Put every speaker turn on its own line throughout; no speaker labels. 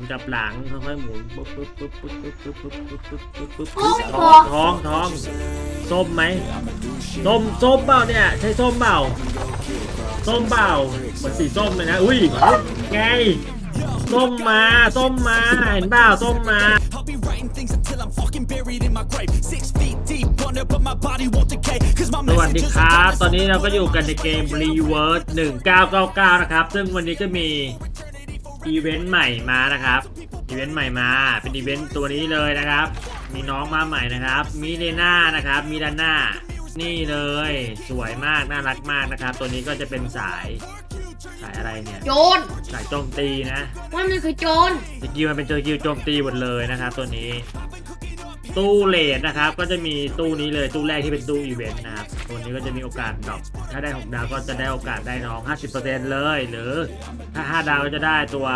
นกลับหลังค่อยๆหมุนปุ๊บปุ๊บปุ๊บปุ๊บปุ๊บปุ๊บปุ๊บปุ๊บปุ๊บปุ๊บปุ๊บ
โอ้
ปุ๊บ
โห
ท้องท้องส้มไหมส้มส้มเปล่าเนี่ยใช่ส้มเปล่าส้มเปล่าเหมือนสีส้มเลยนะอุ้ยไงส้มมาส้มมาเห็นเปล่าส้มมา
Deep, my body
สวัสดีครับ ตอนนี้เราก็อยู่กันในเกม Reverse 1999 นะครับ ซึ่งวันนี้ก็มี อีเวนต์ใหม่มานะครับอีเวนต์ใหม่มา เป็นอีเวนต์ตัวนี้เลยนะครับ มีน้องมาใหม่นะครับมีเลน่านะครับมีดาน่านี่เลยสวยมากน่ารักมากนะครับ ตัวนี้ก็จะเป็นสายสายอะไรเนี่ย
โจร
สายโจมตีนะ
ว่ามันคือโจร
สกิลมันเป็นสกิลโจมตีหมดเลยนะครับ ตัวนี้ ตู้เลดนะครับ ก็จะมีตู้นี้เลยตู้แรกที่เป็นตู้อีเวนต์นะครับตัวนี้ก็จะมีโอกาสดรอปถ้าได้ 6 ดาวก็จะได้โอกาสได้น้อง 50%เลย หรือถ้า 5 ดาวก็จะได้ตัว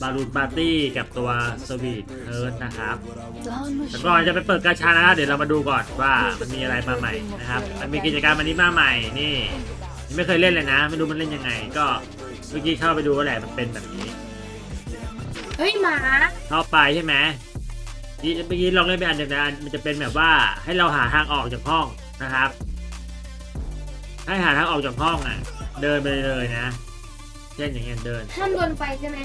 บารูนปาร์ตี้กับตัวสวีทเอิร์นะครับแต่ก่อนจะไปเปิดกาชานะครับเดี๋ยวเรามาดูก่อนว่ามันมีอะไรมาใหม่นะครับมันมีกิจกรรมอันนี้มาใหม่นี่ไม่เคยเล่นเลยนะ ไม่รู้มันเล่นยังไง ก็เมื่อกี้เข้าไปดูก็แหละมันเป็นแบบนี้
เฮ้ยหมา
เข้าไปใช่ไหม นี่เมื่อกี้ลองเล่นไปอันหนึ่งนะมันจะเป็นแบบว่าให้เราหาทางออกจากห้องนะครับ ให้หาทางออกจากห้องอะ เดินไปเลยนะเช่นอย่างเงี้ยเดิน
ห้ามโดนไฟใช่ไหม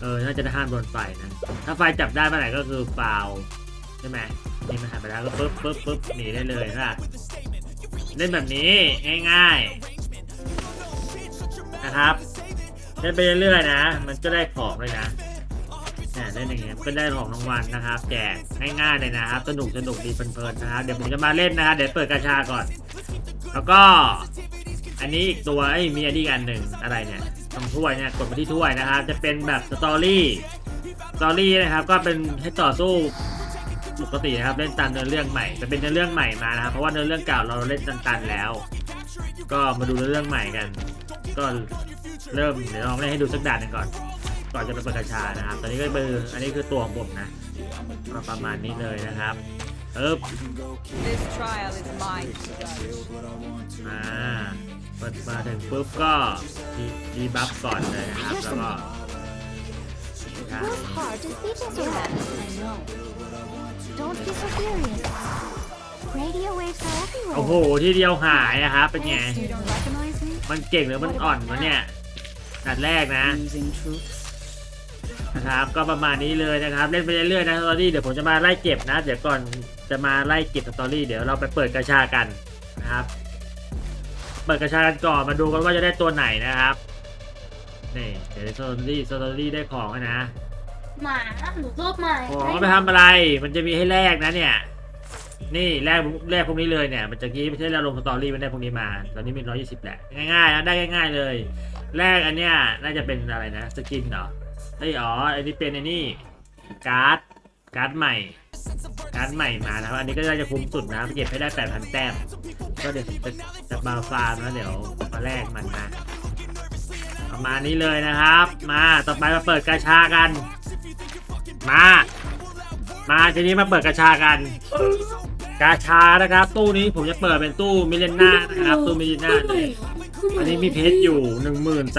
เออน่าจะห้ามโดนไฟนะ ถ้าไฟจับได้เมื่อไหร่ก็คือฟาวใช่ไหมนี่มันหันไปแล้วก็ปึ๊บปึ๊บปึ๊บหนีได้เลยนะเล่นแบบนี้ง่ายๆนะครับเล่นไปเรื่อยๆนะ มันก็ได้ของเลยนะ เนี่ยเล่นอย่างเงี้ยก็ได้ของรางวัลนะครับ แจกง่ายๆเลยนะครับ สนุกสนุกดีเพลินๆนะครับ เดี๋ยวผมจะมาเล่นนะครับ เดี๋ยวเปิดกระชาก่อน แล้วก็ อันนี้อีกตัวไอ้ยมีอันนี้อีกอันหนึ่งอะไรเนี่ยตรงถ้วยเนี่ยกดไปที่ถ้วยนะครับ จะเป็นแบบสตอรี่สตอรี่นะครับ ก็เป็นให้ต่อสู้ปกตินะครับเล่นตามเนื้อเรื่องใหม่จะเป็นเนื้อเรื่องใหม่มานะครับเพราะว่าเนื้อเรื่องเก่าเราเล่นตันๆแล้ว ก็มาดูเนื้อเรื่องใหม่กัน ก็เริ่มเดี๋ยวลองเล่นให้ดูสักด่านหนึ่งก่อน ก่อนจะไปเปิดกระชานะครับ ตอนนี้ก็คืออันนี้คือตัวของผมนะก็ประมาณนี้เลยนะครับเอิบ
This trial is mine.
อ่าเปิดมาถึงปุ๊บก็ดีดีบัฟก่อนเลยนะครับแล้วก็ครับ
Work hard to see this around. I know. Don't be so serious. Radio waves are everywhere.
โอ้โห ที่เดียวหายอะครับเป็นไง
You don't recognize me?
มันเก่งหรือมันอ่อนวะเนี่ยนัดแรกนะ
Losing troops.
นะครับก็ประมาณนี้เลยนะครับเล่นไปเรื่อยๆนะสตอรี่เดี๋ยวผมจะมาไล่เก็บนะ เดี๋ยวก่อนจะมาไล่เก็บสตอรี่เดี๋ยวเราไปเปิดกระชากันนะครับเปิดกระชากันก่อนมาดูกันว่าจะได้ตัวไหนนะครับนี่เดี๋ยวสตอรี่สตอรี่ได้ของแล้วนะ
หมาหนูชอบหมา
ของเอาไปทำอะไรมันจะมีให้แลกนะเนี่ยนี่แลกแลกพวกนี้เลยเนี่ยมันจะกี้ไม่ใช่เราลงสตอรี่มันได้พวกนี้มาตอนนี้มีร้อยยี่สิบแหละง่ายๆนะได้ง่าย ๆเลยแลกอันเนี้ยน่าจะเป็นอะไรนะสกินเหรอ เฮ้ยอ๋ออันนี้เป็นไอ้นี่การ์ดการ์ดใหม่ การ์ดใหม่มานะครับ อันนี้ก็จะคุ้มสุดนะเก็บให้ได้แปดพันแต้ม ก็เดี๋ยวจะจะมาฟาร์มแล้วเดี๋ยวมาแลกมันนะประมาณนี้เลยนะครับ มาต่อไปมาเปิดกาชากัน มา มาทีนี้มาเปิดกาชากันกาชานะครับ ตู้นี้ผมจะเปิดเป็นตู้มิเลนน่านะครับตู้มิเลนน่าเลย อันนี้มีเพชรอยู่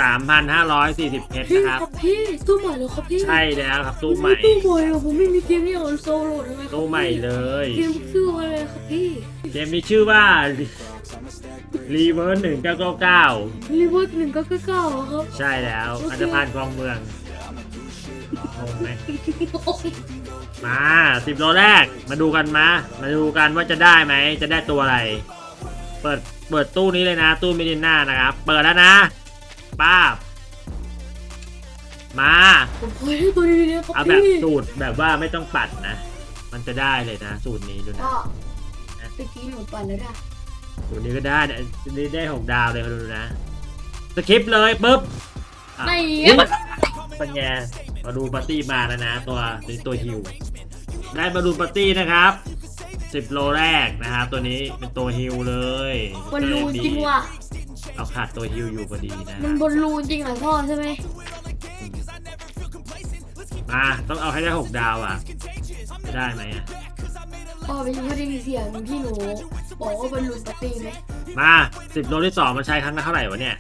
13,540 เพชร
พี่
นะครับ
ครับ พี่ตู้ใหม่เลยครับพี่
ใช่แล้วครับตู้ใหม่
ตู้ใหม่อะผมไม่มีเกมนี่ออนโซโล่ทำไมครับ
ตู้ใหม่เลย
เกมชื่ออะไรครับพี่
เกมนี้ชื่อว่า Reverse 1999
รีเวิร์สหนึ่งก็เก้าเหรอครับ
ใช่แล้วอันธพาลคลองเมืองงงไหมมาสิบโลแรก มาดูกันมา มาดูกันว่าจะได้ไหม จะได้ตัวอะไร เปิด เปิดตู้นี้เลยนะ ตู้มิลิน่านะครับ เปิดแล้วนะ ป้าบ มา
ผมเคยได้ตัวนี้เลยครับ
เอาแบบ
พี่
สูตรแบบว่าไม่ต้องปัดนะ มันจะได้เลยนะ สูตรนี้ดูนะ
ก็ตะกี้หนูปั่นแล้วได้
สูตรนี้ก็ได้เนี่ยสูตรนี้ได้หกดาวเลยดูนะ สคริปต์เลยปุ๊บอะ
ไม่
อุ๊ยเป็นไงมาดูปาร์ตี้มาแล้วนะ ตัวนี้ตัวฮิว ได้มาดูปาร์ตี้นะครับ สิบโลแรกนะครับตัวนี้เป็นตัวฮิวเลย
บอลลูนจริงว่ะ
เอาขาดตัวฮิวอยู่พอดีนะ
มันบอลลูนจริงเหรอพ่อใช่ไหม
มาต้องเอาให้ได้หกดาวอะจะได้ไหมอะ
พ่อเป็นเขาได้ยินเสียงที่หนูบอกว่าบอลลูนปาร์ตี้ไหม
มาสิบโลที่สองมันใช้ครั้งละเท่าไหร่วะเนี่ย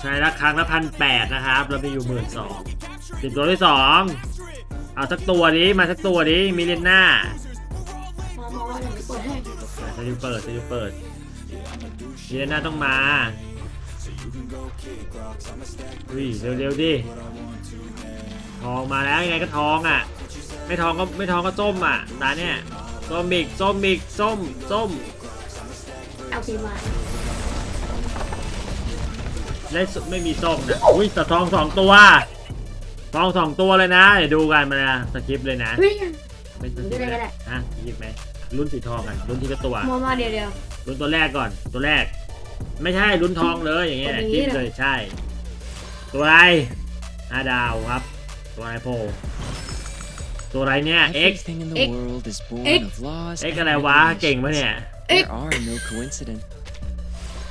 ใช้ช้ละครั้งละพันแปดนะครับเรามีอยู่หมื่นสองสิบตัวที่สอง เอาสักตัวดิมาสักตัวดิมิเลนน่า
มามาว่าเดี๋ยวเปิดให้
จะยูเปิดจะยูเปิดมิเลนน่าต้องมาอุ้ยเร็วๆดิทองมาแล้วยังไงก็ทองอะ ไม่ทองก็ไม่ทองก็ส้มอะตาเนี่ยส้มอีกส้มอีกส้มส้ม
เอาสีมา
ได้สไม่มีส้มนะอุ้ยแต่ทองสองตัว ทองสองตัวเลยนะ เดี๋ยวดูกันมานะสคริปต์เลยนะ
เฮ้ย
ไม่สคริปต์
ดูได้ก็ได้
นะฮะสคริปต์ไหมรุ่นสีทองกันรุ่นทีละตัว
มามาเดี๋ยวเดี๋ยว
รุ่นตัวแรกก่อนตัวแรก ไม่ใช่รุ่นทองเลยอย่างเงี้ย
ตัวนี้
คลิป
เหรอ
เลยใช่ ตัวอะไรห้าดาวครับ ตัวอะไรโพลตัวอะไรเนี่ย X
Everything in the
X-
world is born
X-
of laws
X
and
อะไรวะเก่งปะเนี่ย
There are no coincidence.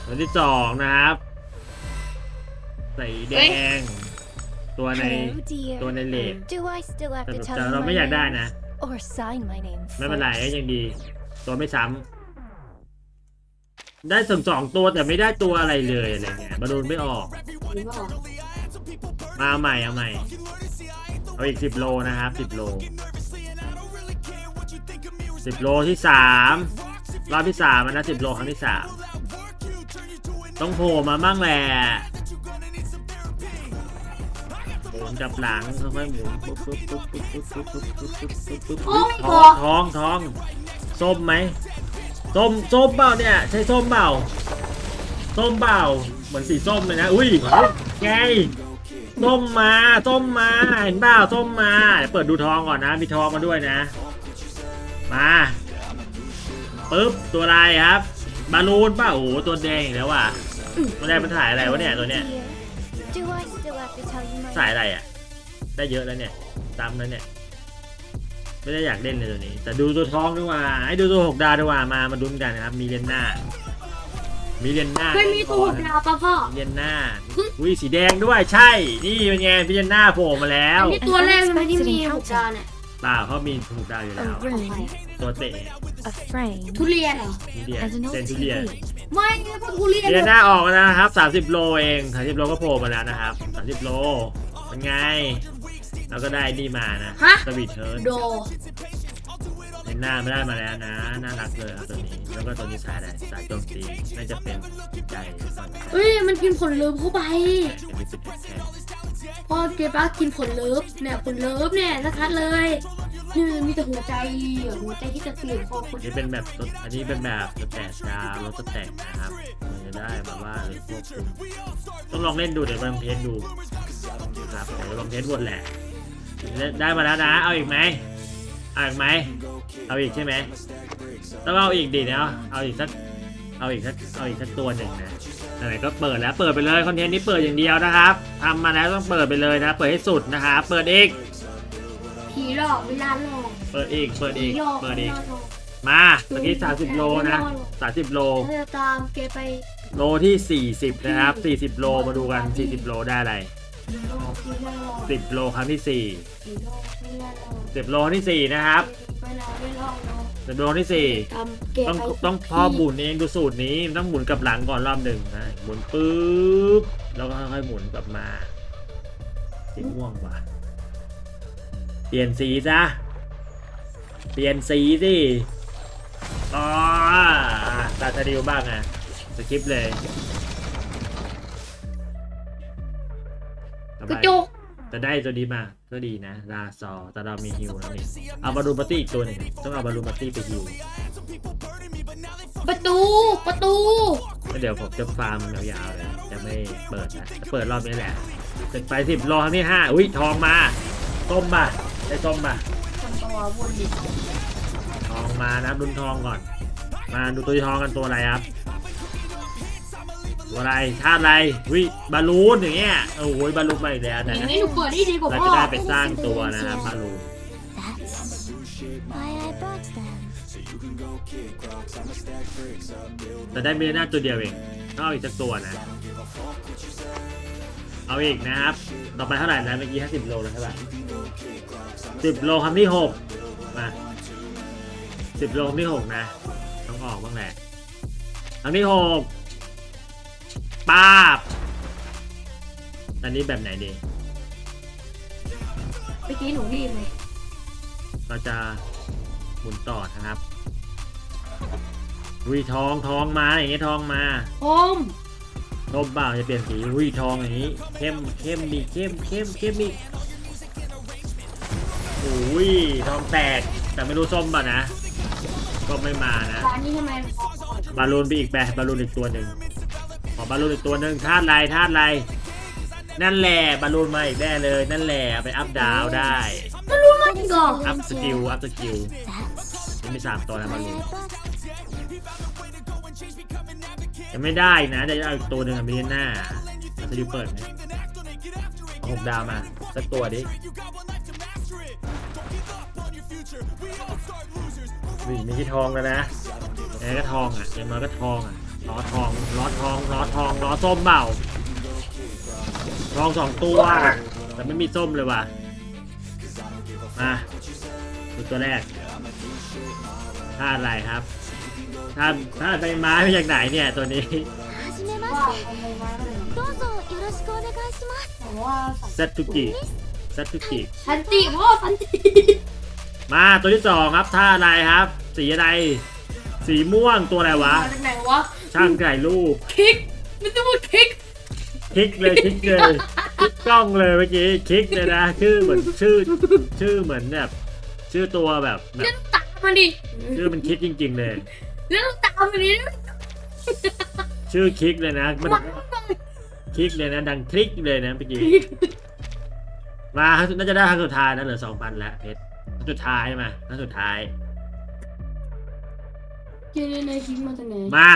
ตัวที่สองนะครับสีแดง ตัวใน
Hello, dear.
ตัวในเลด
Do I still have
แต่
to
แต่
tell you
เรา
my
ไม่อยากได้
name?
นะ
Or sign my name
ไม่เป็นไรก็
first?
ยังดี ตัวไม่ซ้ำได้ถึงสองตัวแต่ไม่ได้ตัวอะไรเลยอะไรเงี้ยมาดูไม่ออก
สีมาออก
มาเอาใหม่เอาใหม่ เอาอีกสิบโลนะครับสิบโลสิบโลที่สามรอบที่สามนะสิบโลครั้งที่สามต้องโผล่มามั่งแหละ หมุนกลับหลังค่อยๆหมุนปุ๊บปุ๊บปุ๊บปุ๊บปุ๊บปุ๊บปุ๊บปุ๊บปุ๊บปุ๊บ
โอ้ไม่
ท
พ
อ
อง
ทองทองส้มไหมส้มส้มเปล่าเนี่ยใช่ส้มเปล่าส้มเปล่าเหมือนสีส้มเลยนะอุ้ยไงส้มมาส้มมาเห็นเปล่าส้มมาเดี๋ยวเปิดดูทองก่อนนะมีทองมาด้วยนะ มาปึ๊บตัวอะไรครับบาลูนเปล่าโอ้โหตัวแดงอีกแล้วว่ะตัวแดงมันถ่ายอะไรวะเนี่ยตัวเนี้ย
Dear, Do I still have to tell you my
ถ่ายอะไรอะ ได้เยอะแล้วเนี่ยตามแล้วเนี่ย ไม่ได้อยากเล่นเลยตัวนี้ แต่ดูตัวทองดีกว่าให้ดูตัวหกดาวดีกว่ามามาดุนกันนะครับ มีเรนหน้า มีเรนหน้า
เคยมีตัวหกดาวป่ะพ่อ
มีเรนหน้าอุ้ยสีแดงด้วยใช่ นี่เป็นไงพี่เรนหน้าโผล่มาแล้ว
อันนี้ตัวแรกใช่ไหมที่มีหกดาวเนี่ย
เปล่าเขามีหกดาวอยู่แล้ว
A ring,
ตัวเตะ
a frame,
ทุเรียนเหรอ
ทุเรียน
and an
เซน
old
ทุเรียน
TV.
ไม่เนี่ยพวกทุเรียน
เดือนหน้าออกแล้วนะครับ 30 โลเอง 30 โลก็โผล่มาแล้วนะครับ 30 โล เป็นไง เราก็ได้นี่มานะ
ฮะ
สวีทเทิร์น
โด
เดือนหน้าไม่ได้มาแล้วนะ น่ารักเลยครับตัวนี้ แล้วก็ตัวนี้สายอะไรสายโจมตีน่าจะเป็นจิตใจก่อน
เฮ้ย มันกินผลเลิฟเข้าไป
จะมีสิบเอ็ดแทน
พ่อเก็บปะกินผลเลิฟเนี่ยผลเลิฟเนี่ยชัดๆเลยนี่มันมีแต่หัวใจหัวใจที่จะเปลี่ยนคอคุณ
นี่เป็นแบบรถอันนี้เป็นแบบสแตทดาวรถสแตทนะครับมันจะ ได้แบบว่าเลยควบคุมต้องลองเล่นดูเดี๋ยวลองเทสดูครับเดี๋ยวลองเทสวนแหละได้มาแล้วนะ เอาอีกไหมเอาอีกไหมเอาอีกใช่ไหมต้องเอาอีกดิเนาะเอาอีกสักเอาอีกสักเอาอีกสักตัวหนึ่งนะไหนๆก็เปิดแล้วเปิดไปเลยคอนเทนต์นี้เปิดอย่างเดียวนะครับทำมาแล้วต้องเปิดไปเลยนะ เปิดให้สุดนะครับเปิดอีก
ผีหลอกเวลาหลอก
เปิดอีกเปิด
ผี
อีก
หลอก
เปิดอีก
วลาหลอก
มาเมื่อกี้สามสิบโลนะสามสิบโล
ถ้าจะตามเกไป
โลที่ 40 นะครับ 40 โลมาดูกัน 40 โลได้อะไร
ผีหลอกผีหลอก
10โลครั้งที่
ผีหลอกเวลาหลอก
4 10 โลครั้งที่4นะครับ
เวลาเวลาหลอก
10โลครั้งที่
ตามเก
4ต้อง
ไป
ต้องพอหมุนเองดูสูตรนี้มันต้องหมุนกลับหลังก่อนรอบหนึ่งนะหมุนปุ๊บแล้วก็ค่อยๆหมุนกลับมาสีม่วงว่ะเปลี่ยนสีซะเปลี่ยนสีสิอ๋อตาตาดิวบ้างอะ สคริปต์เลยต่อไป
กระจก
จะได้ตัวนี้มาก็ดีนะลาซอแต่เรามีฮิวแล้วนี่เอาบารูมาตี้อีกตัวหนึ่งต้องเอาบารูมาตี้ไปฮิว
ประตู ประตู
แล้วเดี๋ยวผมจะฟาร์มยาวๆเลย จะไม่เปิดนะจะเปิดรอบนี้แหละเสร็จไปสิบรอครั้งที่ห้าอุ้ยทองมาส้มมาได้ส้มมา
ตัววนดิ
ทองมานะดุนทองก่อน มาดูตัวทองกันตัวอะไรครับ ตัวอะไรธาตุอะไรวิบาลูนอย่างเงี้ยโอ้ยบาลูนมาอีกแล้ว
อ
นะ
ย่างนี้หนูเปิดได้ดีกว่า
เรา
พ่อ
จะได้ไปสร้างตัวนะครับบาลูน
That's why I bought them.
แต่ได้เมน่าตัวเดียวเองต้องเอาอีกสักตัวนะ เอาอีกนะครับ ต่อไปเท่าไหร่นะเมื่อกี้ห้าสิบโลแล้วใช่ป่ะสิบโลคำที่หกมาสิบโลคำที่หกนะ ต้องออกบ้างแหละคำที่หก ป้าบอันนี้แบบไหนดี
เมื่อกี้หนูรีบเลย
เราจะหมุนต่อนะครับวิทองทองมาอย่างเงี้ยทองมา
โอม
ส้มเปล่าจะเปลี่ยนสีวิทองอย่างนี้ เข้มเข้มมีเข้มเข้มเข้มอีกโอ้ยทองแตกแต่ไม่รู้ส้มป่ะนะ ก็ไม่มานะ
ร้านนี้ทำไม
บาลูนไปอีกแบบบาลูนอีกตัวหนึ่ง ขอบาลูนอีกตัวหนึ่งธาตุไรธาตุไรนั่นแหละบาลูนมาอีกแน่เลยนั่นแหละเอาไปอัพดาวได้
ไม่รู้มันก่อน
อัพสกิลอัพสกิล
That's
นี่มีสามตัวนะบา
why
ลู
I
น
thought
ยังไม่ได้นะจะเอาอีกตัวหนึ่งอะมีหน้าสกิลเปิดไหมเอาหกดาวมาสักตัวดิวิ่งมีที่ทองแล้วนะยังไงก็ทองอะอย่างน้อยก็ทองอะ ล้อทองล้อทองล้อทองล้อส้มเปล่าทองสองตัวแต่ไม่มีส้มเลยว่ะมาดูตัวแรกท่าอะไรครับท่าท่าใบไม้อย่างไหนเนี่ยตัวนี้
เซ
ตทุกีเซตทุกี
สันติโว้สันติ
มาตัวที่สองครับท่าอะไรครับ สีอะไร สีม่วงตัวอะไรวะ
มาจากไหนวะ
ช่างไก่รูป
คลิกไม่ต้องมาคลิก
คลิกเลยคลิกเลยคลิกกล้องเลยเมื่อกี้คลิกเลยนะชื่อเหมือนชื่อชื่อเหมือนแบบชื่อตัวแบบแบ
เล่
บ
นตามมาดิ
ชื่อมันคลิกจริง ๆ เลย
เล่นตามมาดิ
ชื่อคลิกเลยนะมันคลิกเลยนะ ดังคลิกเลยนะเมื่อกี้มาน่าจะได้ครั้งสุดท้ายนะเหลือสองพันแล้วเพชรครั้งสุดท้ายมาครั้งสุดท้าย
เจอในคลิปมาจากไหน
มา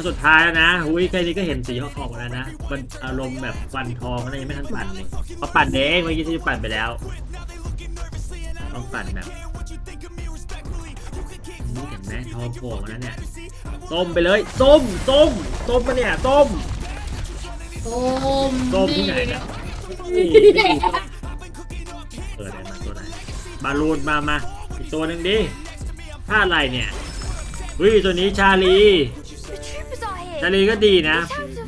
ครั้งสุดท้ายแล้วนะหุยแค่นี้ก็เห็นสีขอบๆแล้วนะมันอารมณ์แบบฟันทองนะยังไม่ทันปั่นเลยพอปั่นเองเมื่อกี้ที่ปั่นไปแล้วต้องปั่นแบบนี่เห็นไหมทองโผล่มาแล้วเนี่ยส้มไปเลยส้มส้มส้มมาเนี่ยส้ม
โอม
ส้มที่ไหนนะนี่นี่เปิดอะไรมาตัวไหนบาลูนมามาอีกตัวหนึ่งดิท่าอะไรเนี่ยอุ้ยตัวนี้ชาลี ชา
here
ลีก็ดีนะ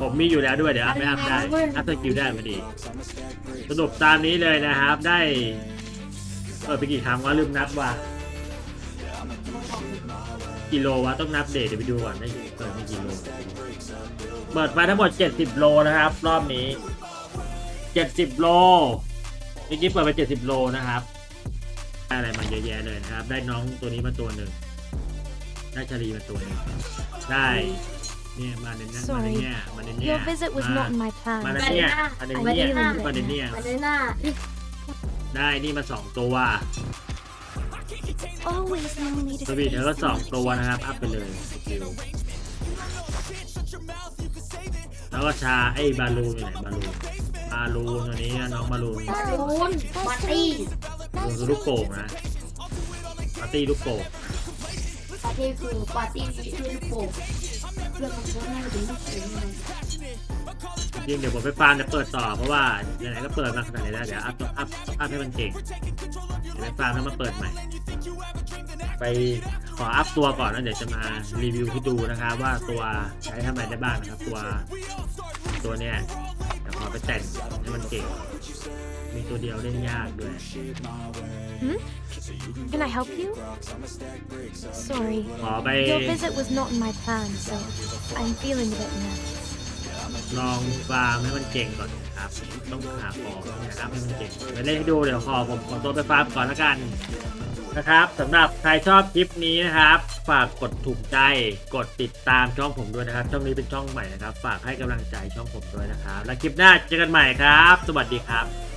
ผมมีอยู่แล้วด้วยเดี๋ยวอัพไม่อัพได้อัพสกิลได้พอดีสรุปตามนี้เลยนะครับ ได้เปิดไปกี่ครั้งวะลืมนับว่ะกิโลวะต้องนับเดทเดี๋ยวไปดูก่อนได้เปิดไม่กี่โลเปิดมาทั้งหมด 70 โลนะครับ รอบนี้ 70 โลเมื่อกี้เปิดไป 70 โลนะครับได้อะไรมาเยอะแยะเลยนะครับ ได้น้องตัวนี้มาตัวหนึ่งได้ชาลีมาตัวหนึ่งได้ เนี่ยมาในเนี้ยมาในเนี้ยมาในเนี้ย
Your visit was
มา
not in my
มาใน
plans
เนี้ยมาในเนี้ยมาในเนี้ย
มาในหน้า
ได้นี่มาสองตัว
always no need
ส
to
วีท
face
เธอก็สองตัวนะครับ อัพไปเลยสกิลแล้วก็ชาไอ้บาลูนอยู่ไหนบาลูนบาลูนตัวนี้น้องบาลูน
โอนปาร์ตี้
ลูนคือลูกโป่งนะปาร์ตี้ลูกโป่ง
ปาร์ตี้คือปาร์ตี้ที่ลูกโป่ง เพื่อนมันชอบให้ถึงลูกโป่งเลย
จริงเดี๋ยวผมไปฟาร์มจะเปิดต่อเพราะว่าไหนๆก็เปิดมาขนาดนี้แล้วเดี๋ยวอัพอัพอัพให้มันเก่งเดี๋ยวไปฟาร์มแล้วมาเปิดใหม่ ไปขออัพตัวก่อนแล้วเดี๋ยวจะมารีวิวให้ดูนะครับว่าตัวใช้ทำอะไรได้บ้างนะครับ ตัวตัวเนี้ยเดี๋ยวขอไปแต่งให้มันเก่งมีตัวเดียวเล่นยากด้วย
Can I help you? Sorry.
ขอไป
Your visit was not in my plans, so I'm feeling a bit nervous.
ลองฟาร์มให้มันเก่งก่อนครับ ต้องหาของนะครับให้มันเก่งไปเล่นให้ดูเดี๋ยวขอผมขอตัวไปฟาร์มก่อนแล้วกันนะครับสำหรับใครชอบคลิปนี้นะครับ ฝากกดถูกใจกดติดตามช่องผมด้วยนะครับ ช่องนี้เป็นช่องใหม่นะครับ ฝากให้กำลังใจช่องผมด้วยนะครับ แล้วคลิปหน้าเจอกันใหม่ครับ สวัสดีครับ